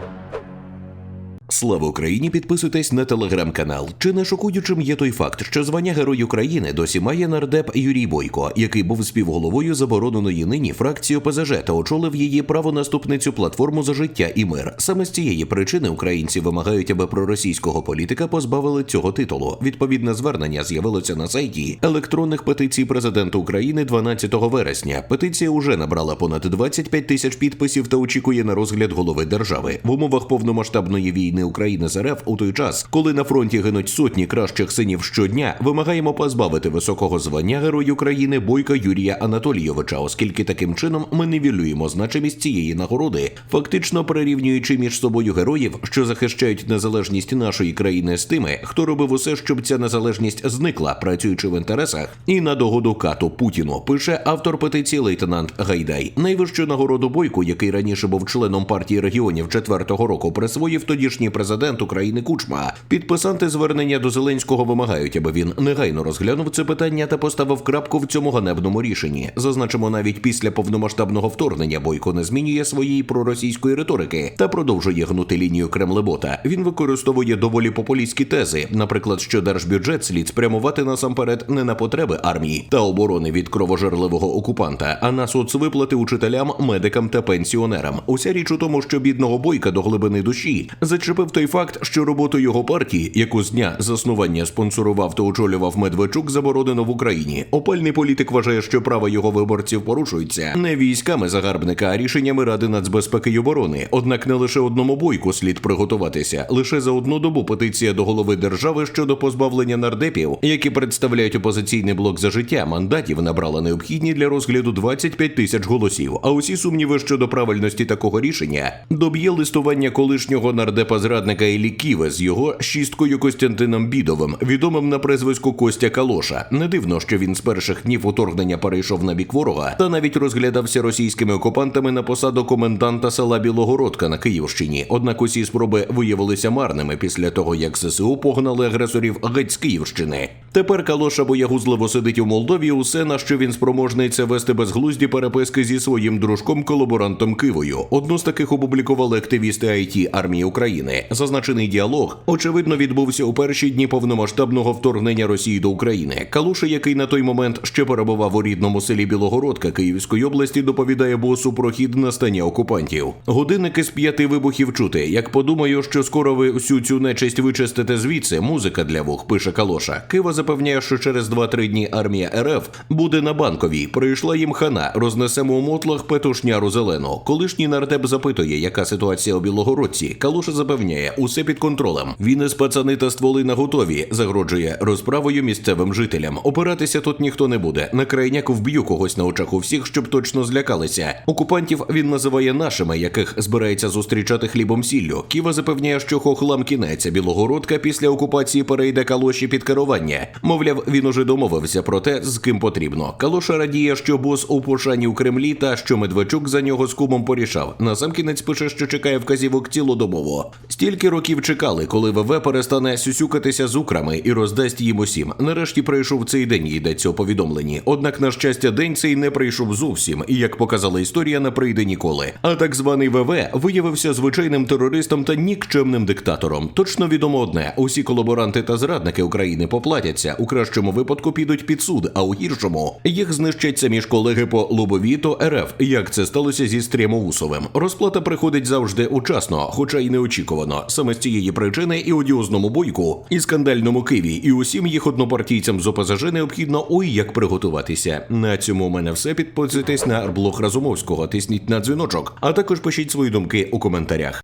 Bye. Слава Україні! Підписуйтесь на телеграм-канал. Чи не шокуючим є той факт, що звання Герой України досі має нардеп Юрій Бойко, який був співголовою забороненої нині фракції ОПЗЖ та очолив її правонаступницю платформу за життя і мир. Саме з цієї причини українці вимагають, аби проросійського політика позбавили цього титулу. Відповідне звернення з'явилося на сайті електронних петицій президента України 12 вересня. Петиція уже набрала понад 25 тисяч підписів та очікує на розгляд голови держави в умовах повномасштабної війни України з РФ у той час, коли на фронті гинуть сотні кращих синів щодня. Вимагаємо позбавити високого звання Герой України Бойка Юрія Анатолійовича, оскільки таким чином ми нівелюємо значимість цієї нагороди, фактично перерівнюючи між собою героїв, що захищають незалежність нашої країни з тими, хто робив усе, щоб ця незалежність зникла, працюючи в інтересах і на догоду кату Путіну. Пише автор петиції лейтенант Гайдай. Найвищу нагороду бойку, який раніше був членом партії регіонів четвертого року, присвоїв тодішній президент України Кучма. Підписанти звернення до Зеленського вимагають, аби він негайно розглянув це питання та поставив крапку в цьому ганебному рішенні. Зазначимо, навіть після повномасштабного вторгнення бойко не змінює своєї проросійської риторики та продовжує гнути лінію Кремлебота. Він використовує доволі популістські тези, наприклад, що держбюджет слід спрямувати насамперед не на потреби армії та оборони від кровожерливого окупанта, а на соцвиплати учителям, медикам та пенсіонерам. Уся річ у тому, що бідного бойка до глибини душі зачепив той факт, що роботу його партії, яку з дня заснування спонсорував та очолював Медведчук, заборонено в Україні. Опальний політик вважає, що права його виборців порушуються не військами загарбника, а рішеннями Ради нацбезпеки й оборони. Однак не лише одному бойку слід приготуватися. Лише за одну добу петиція до голови держави щодо позбавлення нардепів, які представляють опозиційний блок за життя, мандатів набрала необхідні для розгляду 25 тисяч голосів. А усі сумніви щодо правильності такого рішення доб'є листування колишнього нардепа зрадника Іллі Ківе з його шісткою Костянтином Бідовим, відомим на призвиську Костя Калоша. Не дивно, що він з перших днів уторгнення перейшов на бік ворога та навіть розглядався російськими окупантами на посаду коменданта села Білогородка на Київщині. Однак усі спроби виявилися марними після того, як ЗСУ погнали агресорів геть з Київщини. Тепер Калоша боягузливо сидить у Молдові. Усе на що він спроможний це вести безглузді переписки зі своїм дружком колаборантом Кивою. Одну з таких опублікували активісти IT армії України. Зазначений діалог очевидно відбувся у перші дні повномасштабного вторгнення Росії до України. Калуша, який на той момент ще перебував у рідному селі Білогородка Київської області, доповідає босу про хід настання окупантів. Годинники з п'яти вибухів чути. Як подумаю, що скоро ви всю цю нечисть вичистите звідси, музика для вух, пише Калоша. Кива запевняє, що через 2-3 дні армія РФ буде на банковій. Прийшла їм хана, рознесемо у мотлах петушняру зелену. Колишній нардеп запитує, яка ситуація у Білогородці. Калуша запевняє, усе під контролем. Він із пацани та стволи на готові, загроджує розправою місцевим жителям. Опиратися тут ніхто не буде. На крайняк вб'ю когось на очах у всіх, щоб точно злякалися. Окупантів він називає нашими, яких збирається зустрічати хлібом сіллю. Ківа запевняє, що хохлам кінець Білогородка після окупації перейде калоші під керування. Мовляв, він уже домовився про те, з ким потрібно. Калоша радіє, що бос у пошані у Кремлі та що Медведчук за нього з кумом порішав. Насамкінець пише, що чекає вказівок цілодобово. Стільки років чекали, коли ВВ перестане сюсюкатися з украми і роздасть їм усім. Нарешті прийшов цей день, йдеться у повідомленні. Однак, на щастя, день цей не прийшов зовсім, і як показала історія, не прийде ніколи. А так званий ВВ виявився звичайним терористом та нікчемним диктатором. Точно відомо одне: усі колаборанти та зрадники України поплатяться. У кращому випадку підуть під суд, а у гіршому їх знищать самі ж колеги по Лобові то РФ. Як це сталося зі Стрімоусовим? Розплата приходить завжди учасно, хоча й неочікувано. Саме з цієї причини і одіозному бойку, і скандальному Києві, і усім їх однопартійцям з ОПЗЖ необхідно ой як приготуватися. На цьому у мене все. Підписуйтесь на блог Разумовського, тисніть на дзвіночок, а також пишіть свої думки у коментарях.